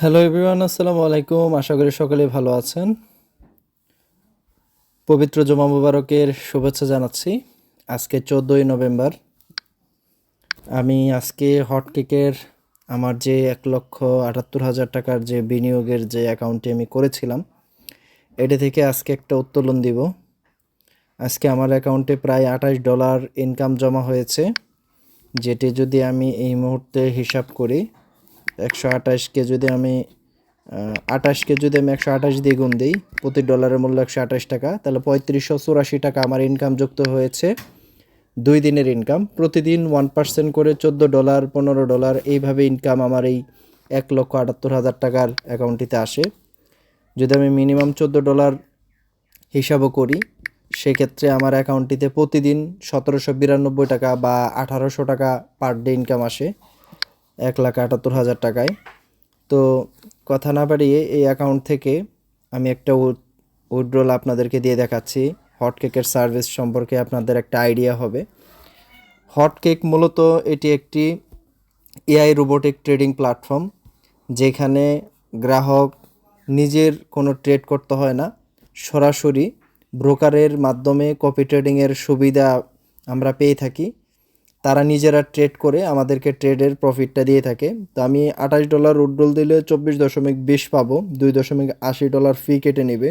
Hello everyone আসসালামু আলাইকুম। আশা করি সকলে ভালো আছেন। পবিত্র জমা মুবারকের শুভেচ্ছা জানাচ্ছি। আজকে চোদ্দোই নভেম্বর। আমি আজকে হটকেকের আমার যে এক লক্ষ আটাত্তর হাজার টাকার যে বিনিয়োগের যে অ্যাকাউন্টটি আমি করেছিলাম, এটা থেকে আজকে একটা উত্তোলন দিব। আজকে আমার অ্যাকাউন্টে প্রায় আঠাশ ডলার ইনকাম জমা হয়েছে, যেটি যদি আমি এই মুহূর্তে হিসাব করি একশো আঠাশকে যদি আমি আঠাশকে যদি আমি একশো আঠাশ দিয়ে গুণ দিই, প্রতি ডলারের মূল্য একশো আঠাশ টাকা, তাহলে পঁয়ত্রিশশো চুরাশি টাকা আমার ইনকাম যুক্ত হয়েছে দুই দিনের ইনকাম প্রতিদিন ওয়ান পার্সেন্ট করে চোদ্দ ডলার, পনেরো ডলার, এইভাবে ইনকাম আমার এই এক লক্ষ আটাত্তর হাজার টাকার অ্যাকাউন্টটিতে আসে। যদি আমি মিনিমাম চোদ্দ ডলার হিসাবও করি, সেক্ষেত্রে আমার অ্যাকাউন্টটিতে প্রতিদিন সতেরোশো বিরানব্বই টাকা বা আঠারোশো টাকা পার ডে ইনকাম আসে। এক লাখ আটাত্তর হাজার টাকায়। তো কথা না বাড়িয়ে এই অ্যাকাউন্ট থেকে আমি একটা উইড্রোল আপনাদেরকে দিয়ে দেখাচ্ছি। হট কেকের সার্ভিস সম্পর্কে আপনাদের একটা আইডিয়া হবে। হট কেক মূলত এটি একটি এআই রোবোটিক ট্রেডিং প্ল্যাটফর্ম যেখানে গ্রাহক নিজের কোনো ট্রেড করতে হয় না। সরাসরি ব্রোকারের মাধ্যমে কপি ট্রেডিংয়ের সুবিধা আমরা পেয়ে থাকি। তারা নিজেরা ট্রেড করে আমাদেরকে ট্রেডের প্রফিটটা দিয়ে থাকে। তো আমি আঠাশ ডলার উড্ডল দিলে চব্বিশ দশমিক বিশ পাবো, দুই দশমিক আশি ডলার ফি কেটে নেবে।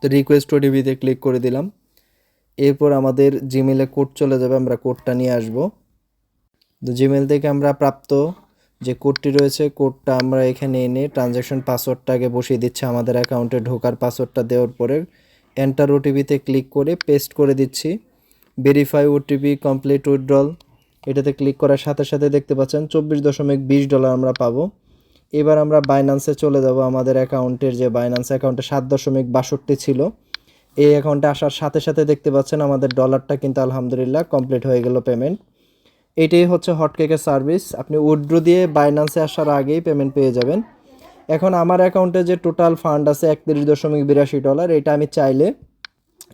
তো রিকোয়েস্ট ওটিভিতে ক্লিক করে দিলাম। এরপর আমাদের জিমেলে কোড চলে যাবে, আমরা কোডটা নিয়ে আসব। তো জিমেল থেকে আমরা প্রাপ্ত যে কোডটি রয়েছে কোডটা আমরা এখানে এনে ট্রানজ্যাকশন পাসওয়ার্ডটা আগে বসিয়ে দিচ্ছি আমাদের অ্যাকাউন্টে ঢোকার পাসওয়ার্ডটা দেওয়ার পরে। এন্টার ওটিভিতে ক্লিক করে পেস্ট করে দিচ্ছি। ভেরিফাই ওটিপি কমপ্লিট উইথড্রল এটাতে ক্লিক করার সাথে সাথে দেখতে পাচ্ছেন চব্বিশ দশমিক বিশ ডলার আমরা পাবো। এবার আমরা বাইন্যান্সে চলে যাব, আমাদের অ্যাকাউন্টের যে বাইন্যান্স অ্যাকাউন্টে সাত দশমিক বাষট্টি ছিল। এই অ্যাকাউন্টে আসার সাথে সাথে দেখতে পাচ্ছেন আমাদের ডলারটা কিন্তু আলহামদুলিল্লাহ কমপ্লিট হয়ে গেল পেমেন্ট এটাই হচ্ছে হটকেকের সার্ভিস আপনি উইথড্র দিয়ে বাইন্যান্সে আসার আগেই পেমেন্ট পেয়ে যাবেন। এখন আমার অ্যাকাউন্টে যে টোটাল ফান্ড আছে একত্রিশ দশমিক বিরাশি ডলার এটা আমি চাইলে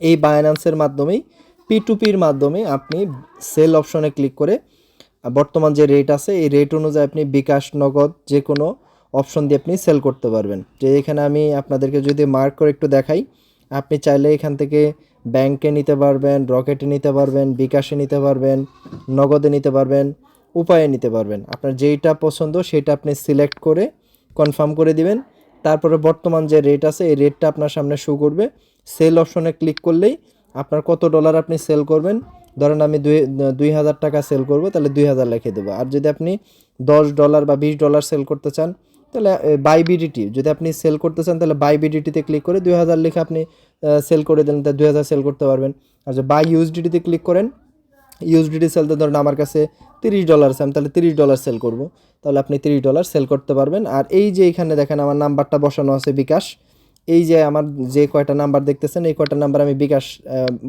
এই বাইন্যান্সের মাধ্যমেই পির মাধ্যমে আপনি সেল অপশনে ক্লিক করে বর্তমান যে রেট আছে, এই রেট অনুযায়ী আপনি বিকাশ, নগদ যে কোনো অপশন দিয়ে আপনি সেল করতে পারবেন। যে এখানে আমি আপনাদেরকে যদি মার্ক করে একটু দেখাই, আপনি চাইলে এখান থেকে ব্যাংকে নিতে পারবেন রকেটে নিতে পারবেন, বিকাশে নিতে পারবেন, নগদে নিতে পারবেন, উপায়ে নিতে পারবেন। আপনার যেইটা পছন্দ সেটা আপনি সিলেক্ট করে কনফার্ম করে দিবেন। তারপরে বর্তমান যে রেট আছে, এই রেটটা আপনার সামনে শো করবে। সেল অপশনে ক্লিক করলেই আপনার কত ডলার আপনি সেল করবেন? ধরেন আমি দুই হাজার টাকা সেল করব, তাহলে দুই হাজার লিখে দেবো। আর যদি আপনি দশ ডলার বা বিশ ডলার সেল করতে চান, তাহলে বাই বিডিটি যদি আপনি সেল করতে চান, তাহলে বাই বিডিটিতে ক্লিক করে দুই হাজার লিখে আপনি সেল করে দেন তাহলে দুই হাজার সেল করতে পারবেন। আর যদি বাই ইউএসডিটিতে ক্লিক করেন ইউএসডিটি সেলতে ধরেন আমার কাছে তিরিশ ডলার আমি তাহলে তিরিশ ডলার সেল করব। তাহলে আপনি তিরিশ ডলার সেল করতে পারবেন। আর এই যে এখানে দেখেন, আমার নাম্বারটা বসানো আছে বিকাশ। এই যে আমার যে কয়টা নাম্বার দেখতেছেন, এই কয়টা নাম্বার আমি বিকাশ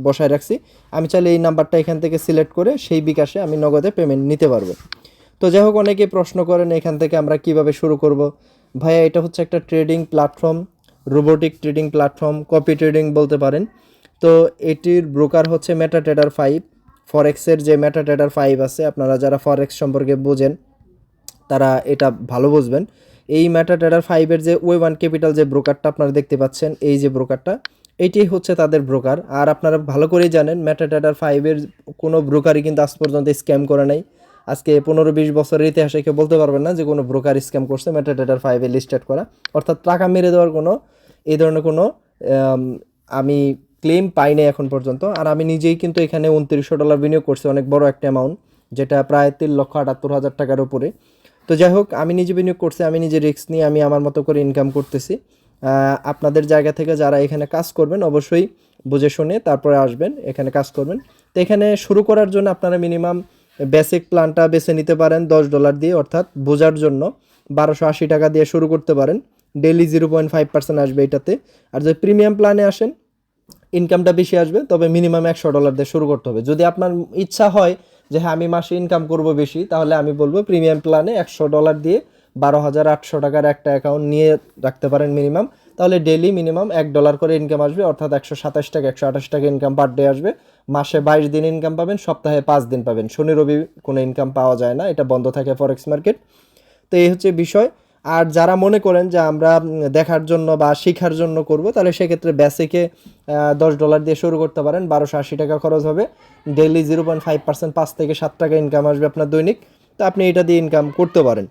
বসায় রাখছি। আমি চাইলে এই নাম্বারটা এখান থেকে সিলেক্ট করে সেই বিকাশে আমি নগদে পেমেন্ট নিতে পারব। তো যাই হোক অনেকে প্রশ্ন করেন এখান থেকে আমরা কীভাবে শুরু করব। ভাইয়া, এটা হচ্ছে একটা trading platform robotic trading platform copy trading বলতে পারেন। তো এটির ব্রোকার হচ্ছে মেটা ট্রেডার ফাইভ ফরেক্সের যে মেটা ট্রেডার ফাইভ আছে, আপনারা যারা ফরেক্স সম্পর্কে বোঝেন, তারা এটা ভালো বুঝবেন। এই ম্যাটা ট্রেডার ফাইভের যে ওয়ে ওয়ান ক্যাপিটাল যে ব্রোকারটা আপনারা দেখতে পাচ্ছেন, এই যে ব্রোকারটা, এটাই হচ্ছে তাদের ব্রোকার। আর আপনারা ভালো করেই জানেন ম্যাটা ট্রেডার ফাইভের কোনো ব্রোকারই কিন্তু আজ পর্যন্ত স্ক্যাম করে নাই। আজকে পনেরো বিশ বছরের ইতিহাসে কেউ বলতে পারবেন না যে কোনো ব্রোকার স্ক্যাম করছে ম্যাটা ট্রেডার ফাইভে লিস্টেড করা। অর্থাৎ টাকা মেরে দেওয়ার কোনো, এই ধরনের কোনো, আমি ক্লেম পাইনি এখন পর্যন্ত। আর আমি নিজেই কিন্তু এখানে উনত্রিশশো ডলার বিনিয়োগ করছি, অনেক বড় একটা অ্যামাউন্ট যেটা প্রায় তিন লক্ষ আটাত্তর হাজার টাকার উপরে। তো যাই হোক, আমি নিজে বিনিয়োগ করছি, আমি নিজে রিস্ক নিয়ে আমি আমার মতো করে ইনকাম করতেছি। আপনাদের জায়গা থেকে যারা এখানে কাজ করবেন, অবশ্যই বুঝে শুনে তারপরে আসবেন, এখানে কাজ করবেন। তো এখানে শুরু করার জন্য আপনারা মিনিমাম বেসিক প্ল্যানটা বেছে নিতে পারেন, দশ ডলার দিয়ে, অর্থাৎ বোঝার জন্য বারোশো আশি টাকা দিয়ে শুরু করতে পারেন। Daily zero point five percent আসবে এটাতে। আর যদি প্রিমিয়াম প্ল্যানে আসেন ইনকামটা বেশি আসবে, তবে মিনিমাম একশো ডলার দিয়ে শুরু করতে হবে। যদি আপনার ইচ্ছা হয় যে হ্যাঁ আমি মাসে ইনকাম করব বেশি, তাহলে আমি বলব প্রিমিয়াম প্ল্যানে একশো ডলার দিয়ে বারো হাজার আটশো টাকার একটা অ্যাকাউন্ট নিয়ে রাখতে পারেন মিনিমাম তাহলে ডেলি মিনিমাম এক ডলার করে ইনকাম আসবে, অর্থাৎ একশো সাতাশ টাকা, একশো আঠাশ টাকা ইনকাম পার ডে আসবে। মাসে বাইশ দিন ইনকাম পাবেন, সপ্তাহে পাঁচ দিন পাবেন। শনি, রবি কোনো ইনকাম পাওয়া যায় না, এটা বন্ধ থাকে ফরেক্স মার্কেট তো এই হচ্ছে বিষয়। আর যারা মনে করেন যে আমরা দেখার জন্য বা শেখার জন্য করব, তাহলে সেক্ষেত্রে বেসিকে দশ ডলার দিয়ে শুরু করতে পারেন। বারোশো আশি টাকা খরচ হবে। Daily zero point five percent পাঁচ থেকে সাত টাকা ইনকাম আসবে আপনার দৈনিক। তো আপনি এটা দিয়ে ইনকাম করতে পারেন।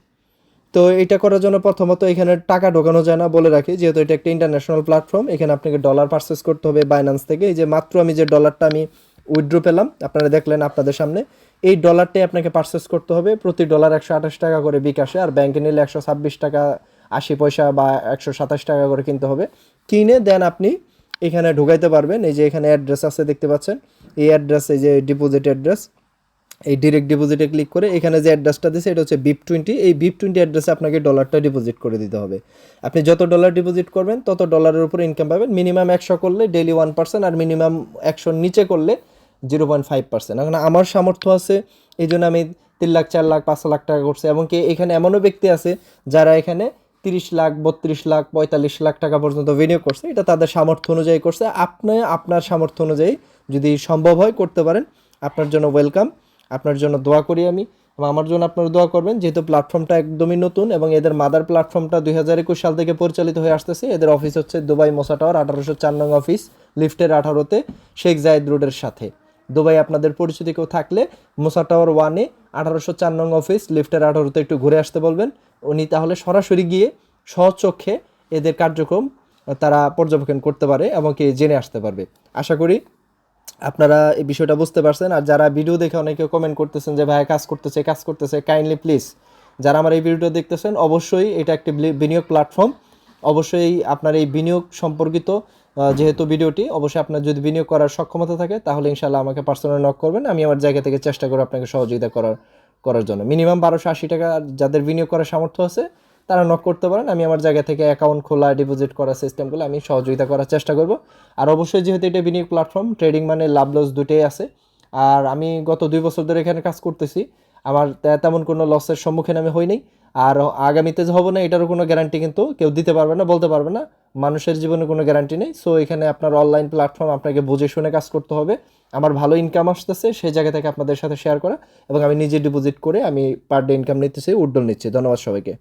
তো এটা করার জন্য প্রথমত এখানে টাকা ঢোকানো যায় না বলে রাখি। যেহেতু এটা একটা ইন্টারন্যাশনাল প্ল্যাটফর্ম এখানে আপনাকে ডলার পারচেস করতে হবে বাইন্যান্স থেকে। এই যে মাত্র আমি যে ডলারটা আমি উইথড্র পেলাম। আপনারা দেখলেন আপনাদের সামনে। এই ডলারটাই আপনাকে পারচেস করতে হবে। প্রতি ডলার একশো আঠাশ টাকা করে বিকাশে, আর ব্যাংকে নিলে একশো ছাব্বিশ টাকা, আশি পয়সা বা একশো সাতাশ টাকা করে কিনতে হবে। কিনে দেন আপনি, এখানে ঢুকাইতে পারবেন। এই যে এখানে অ্যাড্রেস আছে, দেখতে পাচ্ছেন। এই অ্যাড্রেস এই যে ডিপোজিট অ্যাড্রেস এই ডিরেক্ট ডিপোজিটে ক্লিক করে এখানে যে অ্যাড্রেসটা দিয়েছে এটা হচ্ছে বিপ টোয়েন্টি এই বিপ টোয়েন্টি অ্যাড্রেসে আপনাকে ডলারটা ডিপোজিট করে দিতে হবে। আপনি যত ডলার ডিপোজিট করবেন, তত ডলারের উপরে ইনকাম পাবেন। মিনিমাম একশো করলে ডেলি ওয়ান পার্সেন্ট আর মিনিমাম একশোর নিচে করলে জিরো পয়েন্ট ফাইভ পার্সেন্ট। এখন আমার সামর্থ্য আছে, এই জন্য আমি তিন লাখ, চার লাখ, পাঁচ লাখ টাকা করছি। এবং কি এখানে এমনও ব্যক্তি আছে যারা এখানে তিরিশ লাখ, বত্রিশ লাখ, পঁয়তাল্লিশ লাখ টাকা পর্যন্ত বিনিয়োগ করছে। এটা তাদের সামর্থ্য অনুযায়ী করছে। আপনি আপনার সামর্থ্য অনুযায়ী যদি সম্ভব হয় করতে পারেন। আপনার জন্য ওয়েলকাম। আপনার জন্য দোয়া করি আমি। এবং আমার জন্য আপনারা দোয়া করবেন। যেহেতু প্ল্যাটফর্মটা একদমই নতুন এবং এদের মাদার প্ল্যাটফর্মটা দুই হাজার একুশ সাল থেকে পরিচালিত হয়ে আসতেছে। এদের অফিস হচ্ছে দুবাই মোসা টাওয়ার, আঠারোশো চার নং অফিস, লিফটের আঠারোতে শেখ জায়েদ রোডের সাথে। দুবাই আপনাদের পরিচিতি কেউ থাকলে মোসা টাওয়ার ওয়ানে আঠারোশো চার নং অফিস, লিফটের আঠারোতে একটু ঘুরে আসতে বলবেন। উনি তাহলে সরাসরি গিয়ে সচক্ষে এদের কার্যক্রম তারা পর্যবেক্ষণ করতে পারে এবং কি জেনে আসতে পারবে। আশা করি আপনারা এই বিষয়টা বুঝতে পারছেন। আর যারা ভিডিও দেখে অনেকে কমেন্ট করতেছেন যে ভাই কাজ করতেছে কাজ করতেছে কাইন্ডলি প্লিজ যারা আমার এই ভিডিওটা দেখতেছেন, অবশ্যই এটা একটি বিনিয়োগ প্ল্যাটফর্ম অবশ্যই আপনার এই বিনিয়োগ সম্পর্কিত যেহেতু ভিডিওটি, অবশ্যই আপনার যদি বিনিয়োগ করার সক্ষমতা থাকে, তাহলে ইনশাল্লাহ আমাকে পার্সোনাল নক করবেন। আমি আমার জায়গা থেকে চেষ্টা করব আপনাকে সহযোগিতা করার করার জন্য। মিনিমাম বারোশো আশি টাকা যাদের বিনিয়োগ করার সামর্থ্য আছে, তারা নক করতে পারেন। আমি আমার জায়গা থেকে অ্যাকাউন্ট খোলা ডিপোজিট করার সিস্টেমগুলো আমি সহযোগিতা করার চেষ্টা করব। আর অবশ্যই যেহেতু এটা বিনিয়োগ প্ল্যাটফর্ম ট্রেডিং মানে লাভ লস দুটোই আছে। আর আমি গত দুই বছর ধরে এখানে কাজ করতেছি। আমার তেমন কোনো লসের সম্মুখীন আমি হই নাই। আর আগামীতে যে হব না, এটারও কোনো গ্যারান্টি কিন্তু কেউ দিতে পারবে না, বলতে পারবে না। মানুষের জীবনে কোনো গ্যারান্টি নেই। সো এখানে আপনার অনলাইন প্ল্যাটফর্ম আপনাকে বুঝে শুনে কাজ করতে হবে। আমার ভালো ইনকাম আসতেছে, সেই জায়গা থেকে আপনাদের সাথে শেয়ার করা। এবং আমি নিজে ডিপোজিট করে আমি পার ডে ইনকাম নিতেছি উড্ডল নিচ্ছি। ধন্যবাদ সবাইকে।